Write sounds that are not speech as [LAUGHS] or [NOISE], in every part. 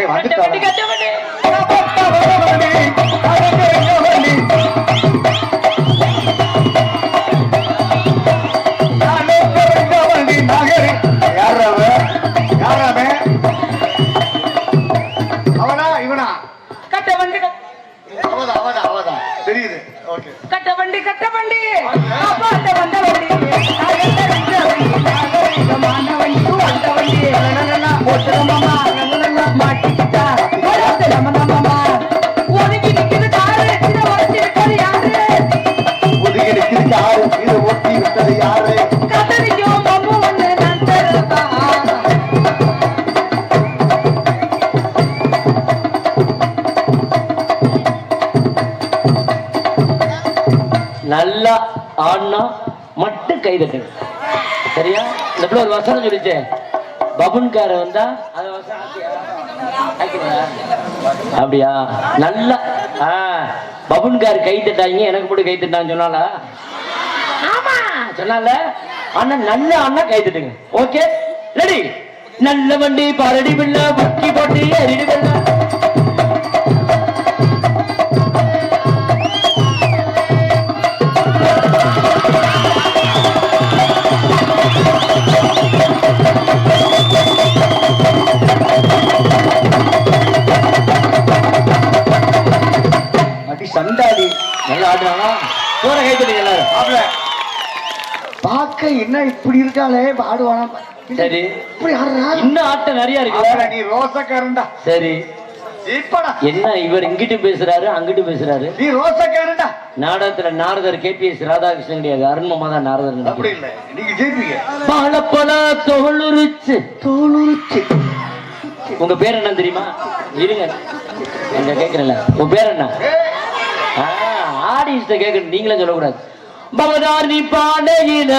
ஏய், சரியா? இந்த பிள்ளை ஒரு வசனம் சொல்லிச்சே. பபுன்கார வந்தா அது? அப்படியா? நல்லா ஆ பபுன்கார் கை தட்டாங்க எனக்கு மட்டும் கை தட்டான்னு சொன்னாலா ஆமா. சொன்னால அண்ணா நல்ல அண்ணா கை தட்டுங்க. ஓகே? ரெடி? நல்ல வண்டி பாரடி பிள்ளை புக்கி போட்டு எரிடி பிள்ளை. போற கை எல்லாரும். பார்க்க என்ன இப்படி இருக்காளே? பாடுவானா? சரி. இப்படி ஆடுறா? இன்னும் ஆட்டம் நிறைய இருக்கு. நீ ரோசக்காரன்டா. சரி. என்ன இவர் இங்கிட்டு பேசுறாரு அங்கிட்டு பேசுறாரு? நீ ரோசக்காரன்டா. நாடகத்துல நாரதர் கேபிஎஸ் ராதாகிருஷ்ணன் கிடையாது. அருண்மமா தான் நாரதர் அப்படி இல்ல. நீங்க ஜெயிப்பீங்க பாலப்பழ தோளுரிச்சு. தோலுரிச்சு உங்க பேர் என்ன தெரியுமா? இருங்க. எங்க கேக்குறேன்ல. உங்க பேர் என்ன? ஆடியன்ஸ்ட கேக்குறேன் நீங்களே சொல்லக்கூடாது. பவதாரி பாடையில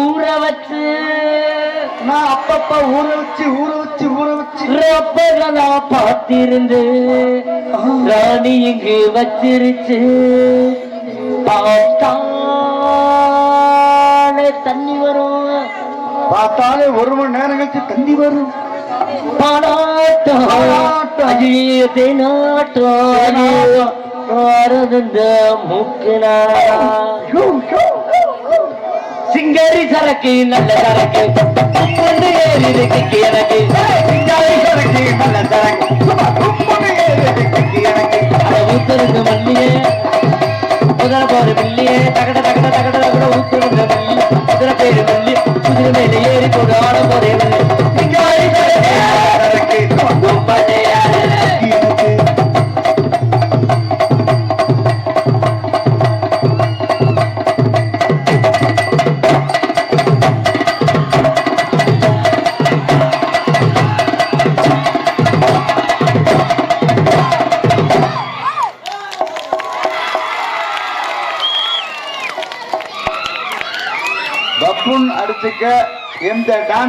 ஊற வச்சு நான் அப்பப்ப ஊற வச்சு ஊற வச்சு ஊற வச்சு. ரப்பகளா பார்த்திருந்து ராணி இங்கு வச்சிருச்சு. பார்த்தாலே தண்ணி வரும். பார்த்தாலே ஒரு மணி நேரம் கழிச்சு தண்ணி வரும். பாடாட்டம் தேனாட்டம். வரதுந்த மூக்குனா சிங்கரி சரக்கு நல்ல சரக்கு ஏறி இருக்கு எனக்கு சிங்காரி சரக்கு, நல்ல சரக்கு.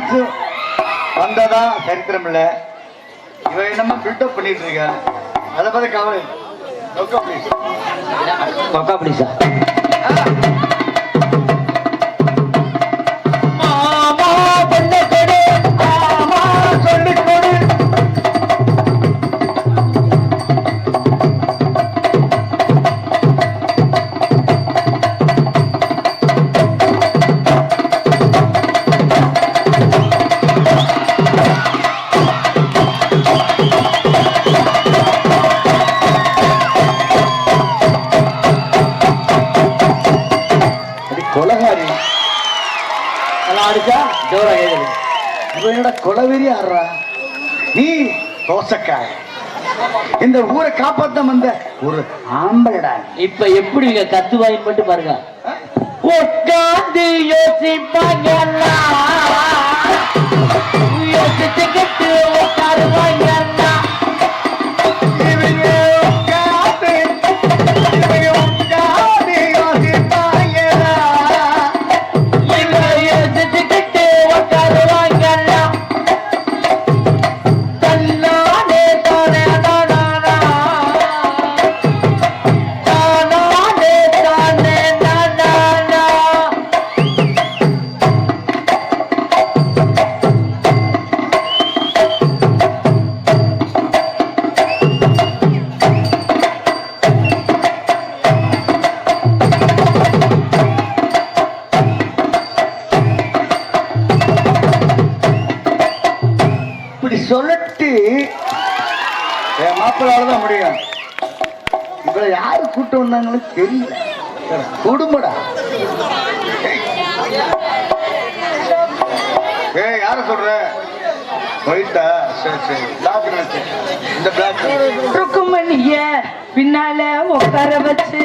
டான்ஸ் வந்ததா சரித்திரம் இல்ல இவன் என்னமோ பில்டப் பண்ணிட்டு இருக்க அதை பத்தி கவலை இல்லை. Okay, please. கொக்கா காப்பாத்த வந்த ஒரு ஆம்பளடா. இப்ப எப்படி இங்க கத்துவாயின்னு மட்டும் பாருங்க. உட்காந்து யோசிப்பாங்கல்ல. யோசிச்சுக்கிட்டு உட்காருவாங்கல்ல இவங்க யார சொல்ற? ஒயிட்டா சரி சரி. பிளாக் நினைச்சேன் இந்த பிளாக் ருக்குமணிய பின்னால உட்கார வச்சு.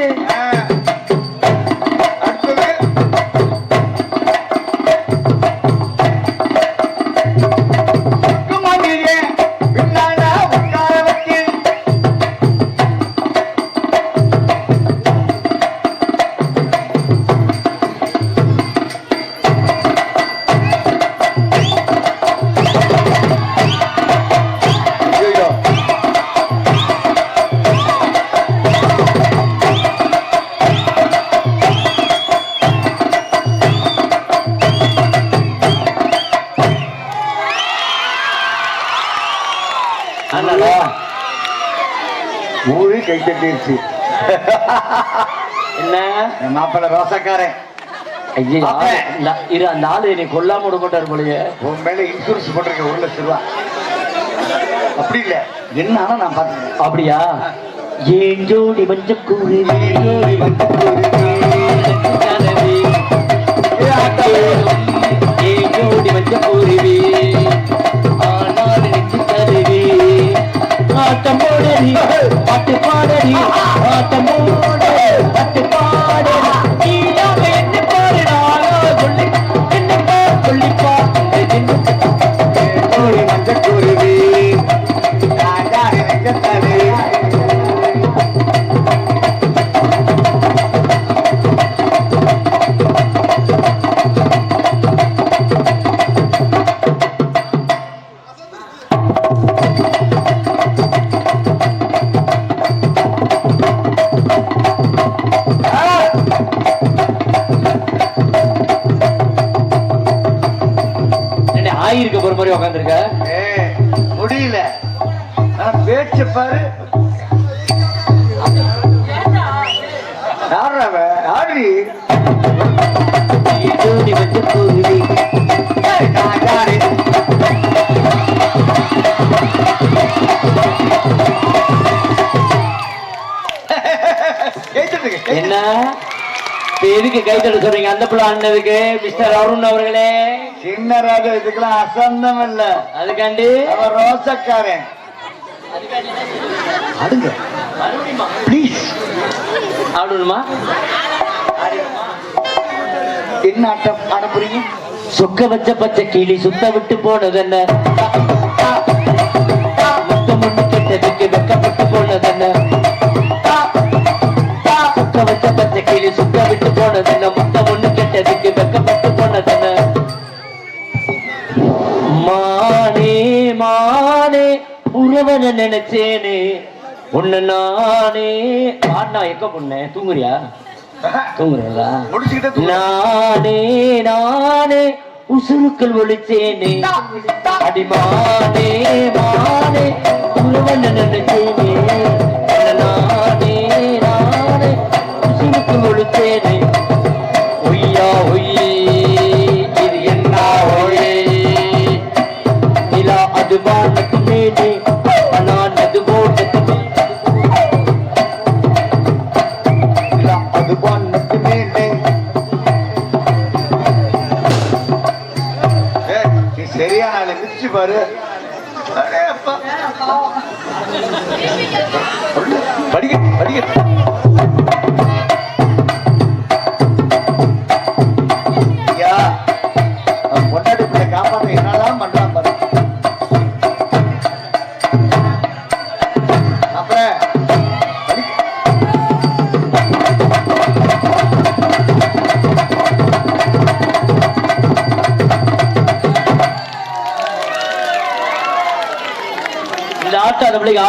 என்ன? என் மாப்பிள்ளை ரோசக்காரன் ஐயோ. இரு அந்த ஆளு என்னை கொல்லாம விட மாட்டார் போலயே. உன் மேல இன்சூரன்ஸ் போட்டிருக்க ஒரு லட்சம் ரூபா. அப்படி இல்ல. என்ன ஆனா நான் பாத்துக்கிறேன் அப்படியா? ஏன் ஜோடி மஞ்ச கூறு ஏன் ஜோடி மஞ்ச கூறுவி ஆனால் ஆட்டம் போடடி பாட்டு பாடடி ஆட்டம் போட பாட்டு மாதிரி உட்காந்துருக்க முடியல. ஆனா பேச்சு பாரு. கூறுவி ராஜாடி கேட்டுருக்கு என்ன? எதுக்கு கை தட்ட சொல்றீங்க? அந்த பிள்ளை அண்ணதுக்கு மிஸ்டர் அருண் அவர்களே. சின்ன ராஜா இதுக்கெல்லாம் அசந்தம் இல்ல. அதுக்காண்டி? அவன் ரோசக்காரன். ப்ளீஸ் ஆடணுமா? என்ன ஆட்டம் ஆட போறீங்க? சொக்க வச்ச பச்சை கிளி சுத்த விட்டு போனது என்ன முத்தம் ஒண்ணு கெட்டதுக்கு வெக்கப்பட்டு போனது என்ன சொக்க வச்ச பச்சை கிளி சுத்த விட்டு போனது என்ன முத்தம் ஒண்ணு கெட்டதுக்கு வெக்கப்பட்டு போனது என்ன மானே உறவன நினைச்சேனே. உன்னை நானே பாடினா எக்க பொண்ணு? தூங்குறியா? தூக்கு. நானே நானே உசுருக்கள் ஒழிச்சேனே. அடிமானே மானே உருவன் நினைச்சேனே. நானே நானே உசுருக்கள் ஒழிச்சேனே. அது வானத்து மேலே நான் அது ஓட்டத்து அது வானத்து மேலே ஏய், நீ சரியான ஆளு மிதிச்சு பாரு. படிக்க படிக்க.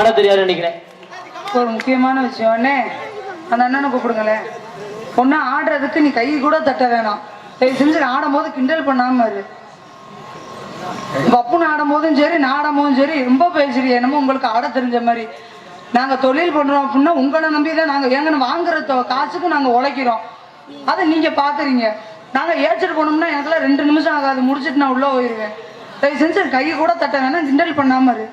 ஆட தெரியாது நினைக்கிறேன். ஒரு முக்கியமான விஷயம். அண்ணே அந்த அண்ணனை கூப்பிடுங்களேன். பொண்ணு ஆடுறதுக்கு நீ கை கூட தட்ட வேணாம். தயவு செஞ்சு ஆடும் போது கிண்டல் பண்ணாம இரு. பப்புன்னு ஆடும் போதும் சரி நான் ஆடும் போதும் சரி ரொம்ப பேசுறீங்க என்னமோ உங்களுக்கு ஆட தெரிஞ்ச மாதிரி. நாங்க தொழில் பண்றோம் அப்படின்னா உங்களை நம்பி தான் நாங்க எங்கன்னு வாங்குற காசுக்கு நாங்க உழைக்கிறோம். அதை நீங்க பாக்குறீங்க. நாங்க ஏச்சிட்டு போனோம்னா எனக்குலாம் ரெண்டு நிமிஷம் ஆகாது. முடிச்சிட்டு நான் உள்ள போயிருவேன். தயவு செஞ்சு கை கூட தட்ட வேணாம் கிண்டல் பண்ணாம இரு.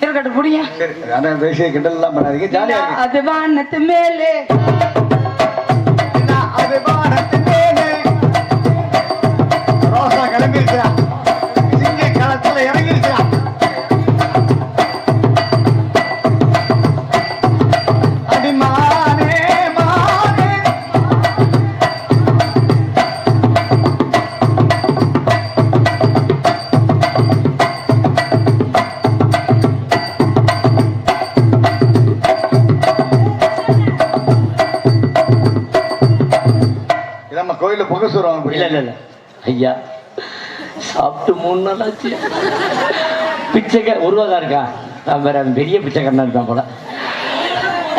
இருக்கட்டும் புடிங்க சரி ஆனா இந்த விஷயம் கிண்டல் எல்லாம் பண்ணாதீங்க. ஜாலியா அது வானத்து மேலே. அது வானத்து மேலே. ரோசா கிளம்பிருச்சா? கோயில புகை சொல்லுவாங்க இல்ல இல்ல இல்ல. ஐயா சாப்பிட்டு மூணு நாள் ஆச்சு. பிச்சைக்க ஒரு ரூபா தான் இருக்கா? நான் வேற பெரிய பிச்சைக்காரனா இருக்கான் போல.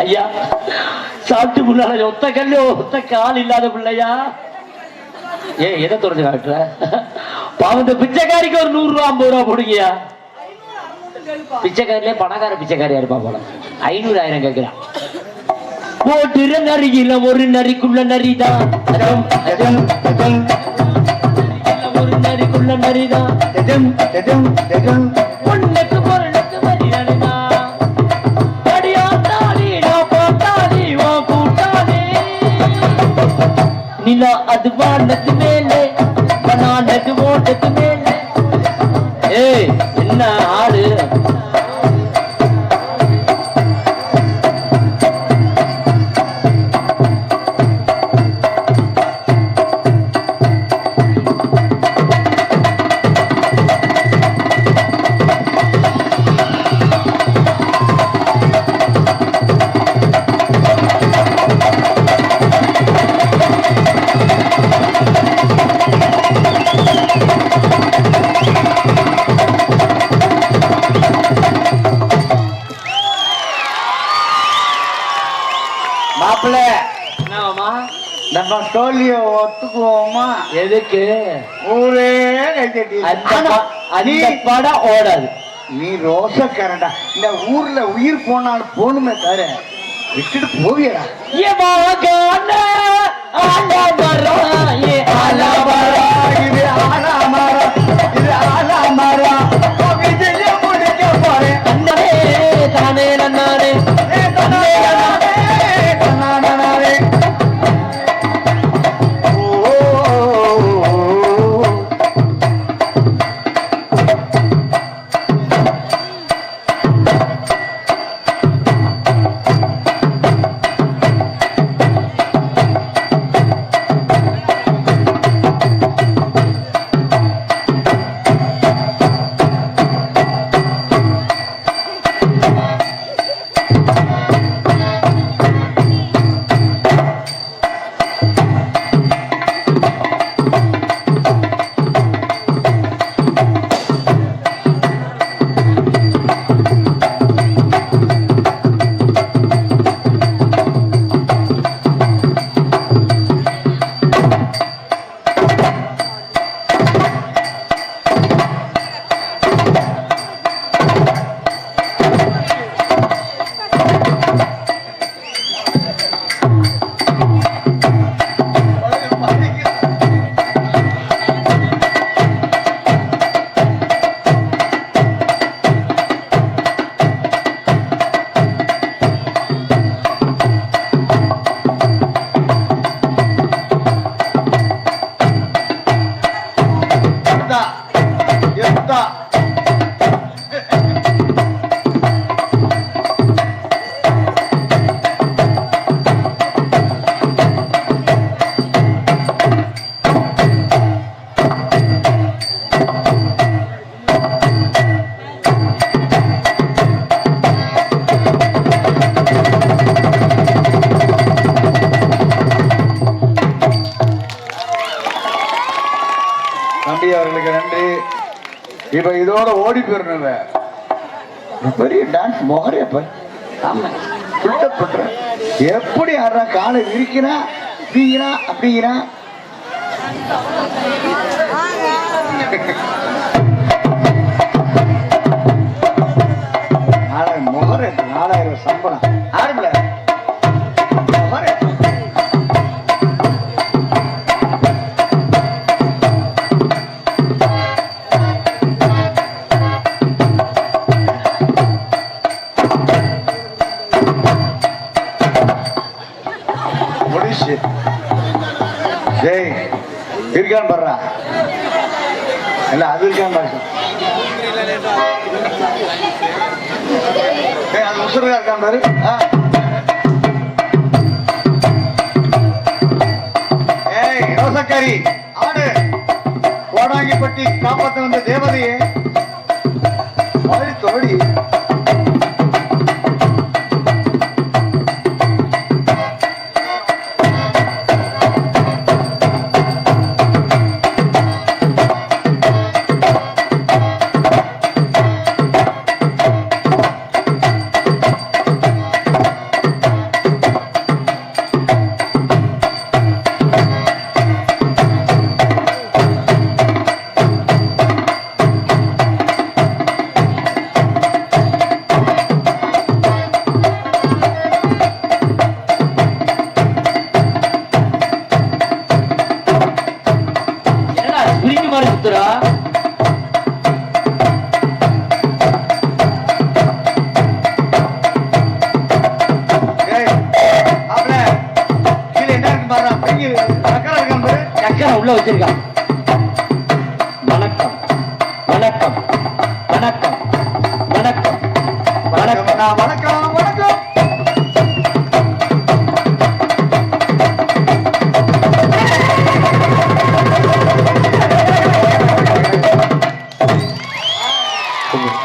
ஐயா சாப்பிட்டு முன்னால ஒத்த கல்லு ஒத்த கால் இல்லாத பிள்ளையா? ஏ எதை தொடர்ந்து காட்டுற? பாவம் இந்த பிச்சைக்காரிக்கு ஒரு நூறு ரூபா ஐம்பது ரூபா போடுங்கயா பிச்சைக்காரிலே பணக்கார பிச்சைக்காரியா இருப்பா போல. ஐநூறு ஆயிரம் கேட்கிறான் போட்டுற நரியில ஒரு நரிக்குள்ள நரிதான். ஒரு நரிக்குள்ள நரிதான். பொண்ணுக்கு பொருளுக்கு மரியாதைதா. அடியாத்தாடி, நான் பார்த்தாடி, உன் கூட்டாளி. நிலா அது வானத்து மேலே பனானது ஓட்டத்து மேலே ஏய் என்ன ஆடு படம் ஓடாது நீ ரோசக்காரன்டா. இந்த ஊர்ல உயிர் போனாலும் போகணுமே தவிர விட்டுட்டு போவியடா. ஏ இப்ப இதோட ஓடி போயிடணும் பெரிய டான்ஸ் முகரையப்ப ஆமா. பில்டப் எப்படி ஆடுறா? காலை விரிக்கிறா இப்படிங்கிறான் அப்படிங்கிறான் நாலாயிரம் முகரை நாலாயிரம் சம்பளம். ஆரம்பில இருக்கான்னு பாடுறா. இல்ல அது இருக்கான்னு பாரு ஏய், அது உசுருக்கா இருக்கான்னு பாரு. ஆ. ரோசக்காரி ஆடு. கோடாங்கிப்பட்டி காப்பாற்ற வந்த தேவதையே. மாதிரி தோடி. உள்ள வச்சிருக்காங்க வணக்கம். வணக்கம். வணக்கம். வணக்கம். வணக்கம். வணக்கம் வணக்கம்.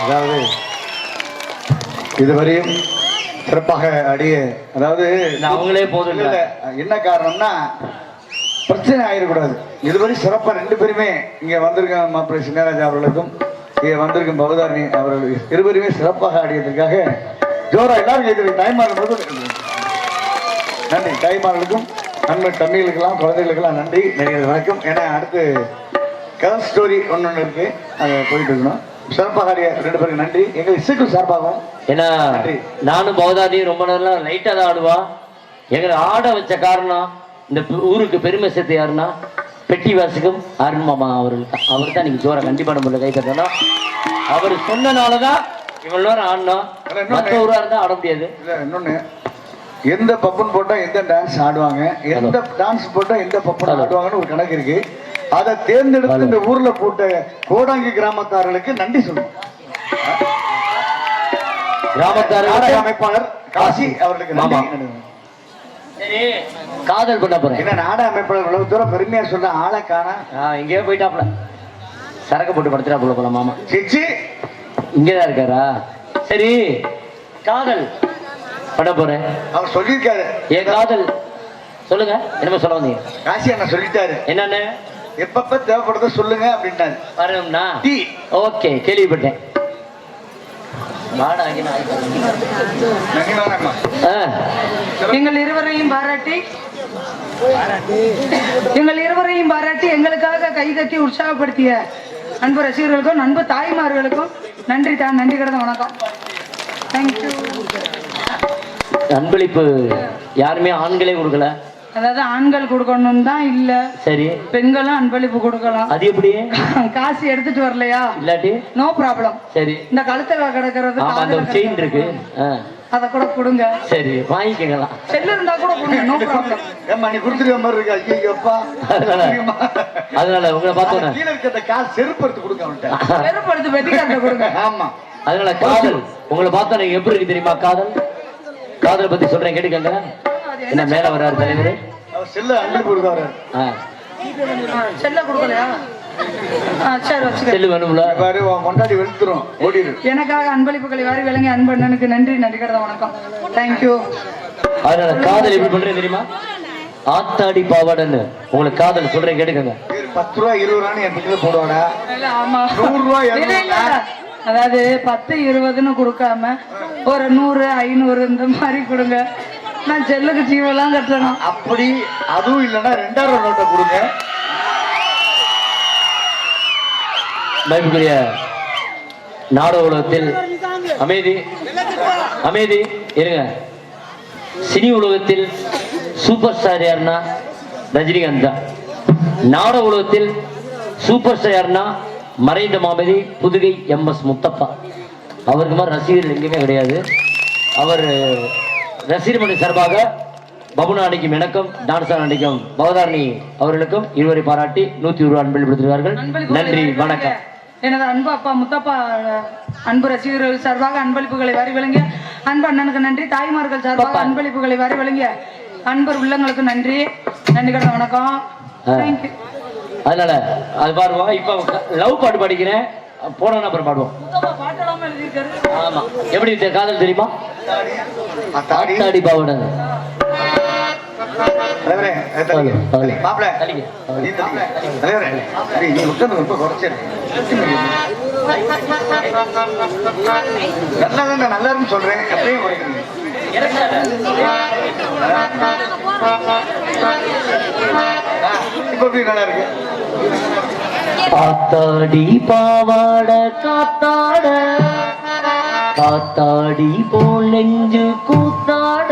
அதாவது இதுவரையும் சிறப்பாக அடிய அதாவது அவங்களே போதும் என்ன காரணம்னா பிரச்சனை ஆயிடக்கூடாது. இதுவரை சிறப்பா ரெண்டு பேருமே இங்க வந்திருக்க மாப்பிள்ளை சின்னராஜா அவர்களுக்கும் இங்க வந்திருக்கும் பவதாரணி அவர்கள் இருவருமே சிறப்பாக ஆடியதற்காக ஜோரா எல்லாரும் கேட்குது தாய்மார்களுக்கும் நன்றி. தாய்மார்களுக்கும் நண்பர் தம்பிகளுக்கெல்லாம் குழந்தைகளுக்கெல்லாம் நன்றி. நிறைய வணக்கம். ஏன்னா அடுத்து கதை ஸ்டோரி ஒன்று ஒன்று இருக்கு. அதை போயிட்டு இருக்கணும். சிறப்பாக ஆடிய ரெண்டு பேருக்கு நன்றி. எங்கள் இசைக்கும் சார்பாகவும் ஏன்னா. நானும் பௌதாதி ரொம்ப நேரம் லைட்டா தான் ஆடுவா. எங்களை ஆட வச்ச காரணம் இந்த ஊருக்கு பெருமை சேர்த்து யாருன்னா பெட்டி வாசிக்கும் அருண் மாமா அவர்களுக்கு அவர் தான் நீங்க ஜோர கண்டிப்பா நம்ம கை தட்டணும். அவர் சொன்னனாலதான் இவ்வளவு நேரம் ஆடினோம். மற்ற ஊரா இருந்தா ஆட முடியாது. இல்ல இன்னொன்னு. எந்த பப்புன்னு போட்டா எந்த டான்ஸ் ஆடுவாங்க? எந்த டான்ஸ் போட்டா எந்த பப்புன்னு. ஆடுவாங்கன்னு ஒரு கணக்கு இருக்கு. அதை தேர்ந்தெடுத்து. இந்த ஊர்ல போட்ட கோடாங்கி கிராமத்தார்களுக்கு நன்றி சொல்லணும். நாடக கிராமத்தார்கள் அமைப்பாளர் காசி அவர்களுக்கு. நன்றி. காதல் பண்ண போறேன். என்ன நாடக அமைப்பாளர் இவ்வளவு தூரம் பெருமையா சொல்ற ஆளை காணா? எங்கேயோ போயிட்டாப்ல சரக்கு போட்டு படுத்துட்டா போல போல மாமா. சிச்சி. இங்கதான் இருக்காரா? சரி காதல் பண்ண போறேன். அவர் சொல்லியிருக்காரு. என் காதல். சொல்லுங்க என்னமோ சொல்ல வந்தீங்க. காசி அண்ணா சொல்லிட்டாரு. என்னன்னு? எப்பப்ப தேவைப்படுறத சொல்லுங்க அப்படின்ட்டாரு வரணும்னா? டீ. ஓகே கேள்விப்பட்டேன். எங்கள் இருவரையும் பாராட்டி எங்கள் இருவரையும் பாராட்டி எங்களுக்காக கை தட்டி உற்சாகப்படுத்திய அன்பு ரசிகர்களுக்கும் அன்பு தாய்மார்களுக்கும் நன்றி தான் நன்றி கிடந்த வணக்கம். தேங்க்யூ அன்பளிப்பு யாருமே ஆண்களே கொடுக்கல. அதாவது ஆண்கள் கொடுக்கணும் தான் இல்ல சரி. பெண்களும் அன்பளிப்பு கொடுக்கலாம். அது எப்படி? [LAUGHS] காசு எடுத்துட்டு வரலையா? இல்லாட்டி? நோ ப்ராப்ளம் சரி. இந்த கழுத்துல கிடக்கிறது ஆமா அந்த செயின் இருக்கு. அதை கூட கொடுங்க. சரி வாங்கிக்கலாம். செல்லு இருந்தா கூட கொடுங்க நோ ப்ராப்ளம் ஏம்மா நீ கொடுத்துருக்க மாதிரி இருக்கு? ஐயோப்பா அதனால அதனால உங்களை பார்த்தோன்னே கீழே இருக்க அந்த காசு செருப்பு எடுத்து கொடுக்க அவன்கிட்ட. வெறுப்படுத்து வெட்டிக்காரத்தை கொடுங்க. ஆமா. அதனால காதல் உங்களை பார்த்தா எப்படி இருக்கு தெரியுமா காதல்? காதலை பத்தி சொல்றேன் கேட்டுக்கங்க. என்ன மேல வர்றாரு தலைவர்? அவர் செல்ல அன்பு கொடுக்காரு செல்ல கொடுக்கலையா? எனக்காக அன்பளிப்புகளை வாரி விளங்கி அன்பண்ணனுக்கு நன்றி நன்றி கடந்த வணக்கம் தேங்க்யூ அதனால காதல் எப்படி பண்றேன் தெரியுமா? ஆத்தாடி பாவாடன்னு. உங்களுக்கு காதல் சொல்றேன் கேட்டுக்கங்க. பத்து ரூபா இருபது ரூபான்னு என் போடுவாடா. ஆமா. நூறு ரூபாய். அதாவது பத்து இருபதுன்னு கொடுக்காம ஒரு நூறு ஐநூறு இந்த மாதிரி கொடுங்க. நான் செல்லுக்கு ஜீவெல்லாம் கட்டணும். அப்படி அதுவும் இல்லைன்னா ரெண்டாயிரம் நோட்டை கொடுங்க. மதிப்புக்குரிய நாடக உலகத்தில் அமைதி அமைதி இருங்க. சினி உலகத்தில் சூப்பர் ஸ்டார் யாருன்னா ரஜினிகாந்த் தான். நாடக உலகத்தில் சூப்பர் ஸ்டார் யாருன்னா மறைந்த மாமதி புதுகை எம் எஸ் முத்தப்பா. அவருக்கு மாதிரி ரசிகர்கள் எங்கேயுமே கிடையாது. அவர் ரசிகர் மணி சார்பாக பபுனா அடிக்கும் எனக்கும் டான்ஸர் அடிக்கும் பவதாரணி அவர்களுக்கும் இருவரை பாராட்டி நூத்தி ஒரு அன்பில் விடுத்திருக்கார்கள் அன்பளிப்புகளை நன்றி வணக்கம். எனது அன்பு அப்பா முத்தப்பா அன்பு ரசிகர்கள் சார்பாக அன்பளிப்புகளை வாரி வழங்கிய அன்பு அண்ணனுக்கு நன்றி தாய்மார்கள் சார்பாக. அன்பளிப்புகளை வாரி வழங்கிய அன்பர் உள்ளங்களுக்கு நன்றி. நன்றி கடன் வணக்கம். அதனால அது பாடுவோம் இப்ப லவ் பாட்டு படிக்கிறேன். போன அப்புறம் பாடுவோம் ஆமா எப்படி காதல் தெரியுமா ரொம்ப குறைச்சிரு. நல்லா இருக்குன்னு சொல்றேன் எப்படியும் குறைக்கிறீங்க இப்ப நல்லா இருக்கு காத்தாடி பாவாட காத்தாட. காத்தாடி போல் நெஞ்சு கூத்தாட.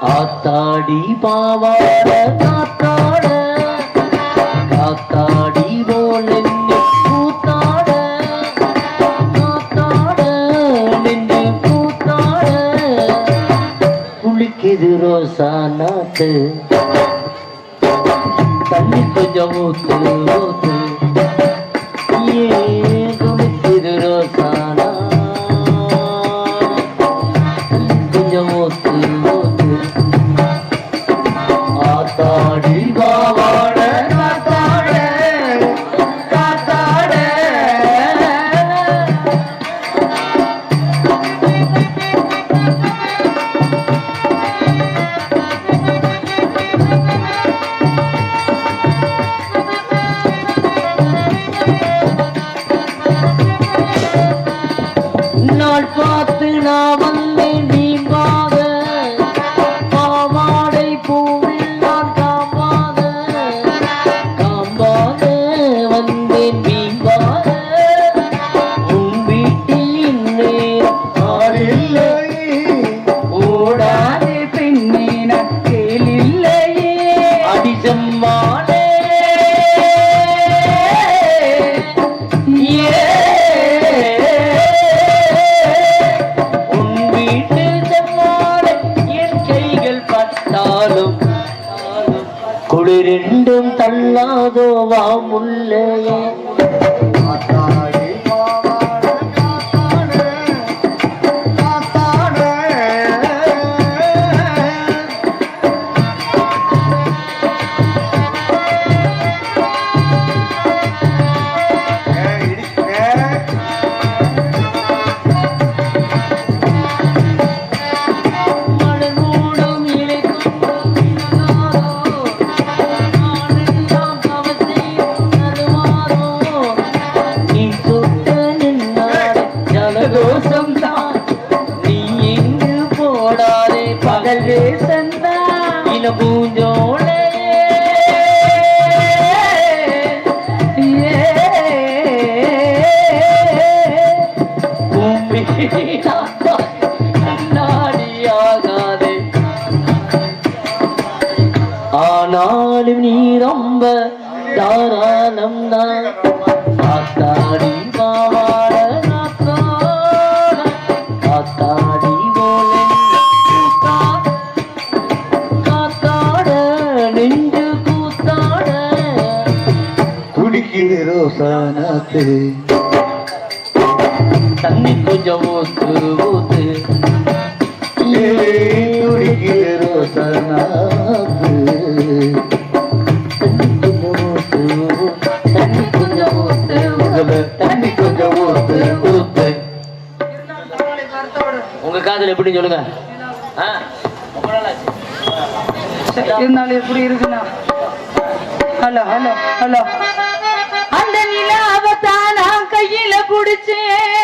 ஆத்தாடி பாவாட காத்தாட. காத்தாடி போல் நெஞ்சு கூத்தாட. காத்தாட நெஞ்சு கூத்தாட. குளிக்குது ரோசா நாத்து. தண்ணி கொஞ்சம் ஊத்து உள்ளே ஜலதோஷம் நீ எங்கு போடாதே பகல் வேசந்தான். இன பூஞ்சோ உங்க காதல் எப்படி சொல்லுங்க. இருந்தாலும் எப்படி இருக்குண்ணா? Hello hello hello. அந்த நிலாவத்தான் நான் கையில புடிச்சேன்.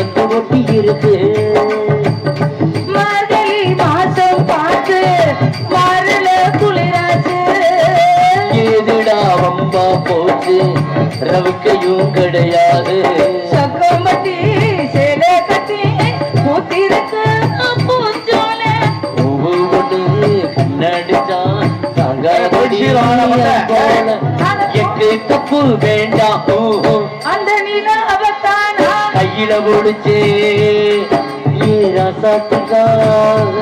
எக்கு தப்பு வேண்டாம். அந்த நிலாவத்தானா கையில முடிச்சு ஏ ரசத்துக்காக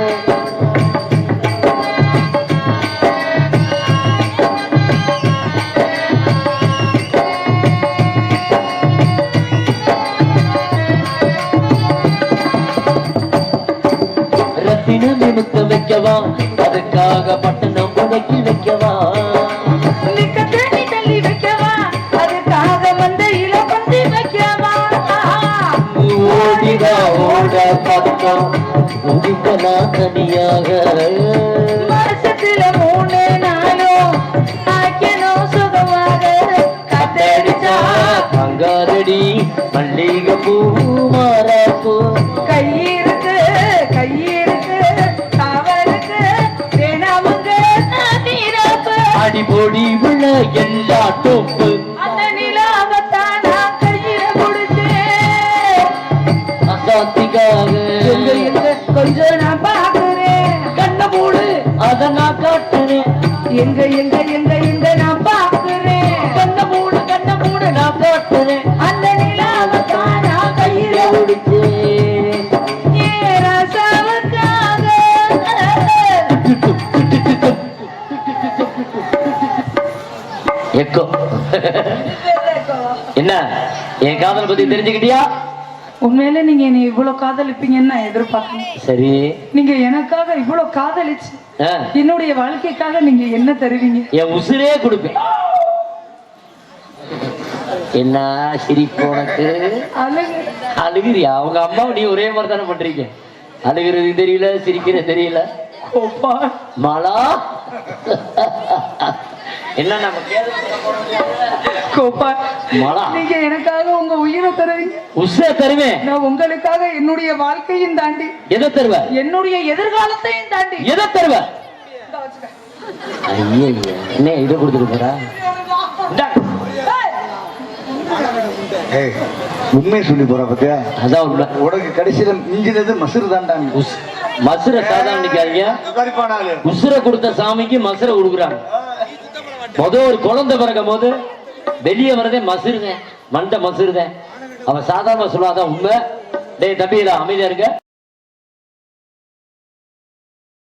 ரத்தினம் வைக்கவா? பக்கம் முடிந்தனா தனியாக. மாசத்துல மூணு நாளும் ஆக்கணும் சுகமாக கத்தடிச்சா. மல்லிகை பூ மாறாப்பூ. கையிருக்கு கையிருக்கு அவருக்கு அடிபொடி உள்ள எல்லா தொப்பு எங்க எங்க எங்க எங்க நான் பாக்குறேன் கண்ண மூடு கண்ண மூடு நான் காட்டுறேன் அந்த நிலாவத்தான் நான் கையில எக்கோ என்ன? என் காதலை பத்தி தெரிஞ்சுக்கிட்டியா? உண்மையில நீங்க என்னை இவ்வளவு காதலிப்பீங்கன்னு நான் எதிர்பார்க்கல. சரி. நீங்க எனக்காக இவ்வளவு காதலிச்சு என்னுடைய வாழ்க்கைக்காக நீங்க என்ன தருவீங்க? என் உசிரே கொடுப்பேன். என்ன சிரிப்பு உனக்கு? அழகு. அழுகிறியா? அவங்க அம்மா நீ ஒரே மாதிரி தானே பண்றீங்க. அழுகிறது தெரியல சிரிக்கிறது தெரியல. மாலா. என்ன நம்ம கோப்பா. நீங்க எனக்காக உங்க உயிரை தருவீங்க. உசிர தருவேன் நான் உங்களுக்காக என்னுடைய வாழ்க்கையும் தாண்டி எதை தருவ? என்னுடைய எதிர்காலத்தையும் தாண்டி. எதை தருவ? இந்தா வச்சுக்க. ஐயா என்ன இதை கொடுத்துட்டு போறா? இந்தா. ஏய். உண்மையை சொல்லி போற பத்தியா? அதான் உண்மை. உனக்கு கடைசியில மிஞ்சினது மசுறு தாண்டாங்க உஸ்- மசுரை சாதாரண நிக்காதீங்க. உசுரை கொடுத்த சாமிக்கு மசுரை கொடுக்குறாங்க. முத ஒரு குழந்தை பிறக்கும் போது வெளியே வரதே மசுருங்க மண்டை மசுருங்க அவன் சாதாரண சொல்லாதான் உண்மை. டே தம்பியில அமைதியா இருங்க.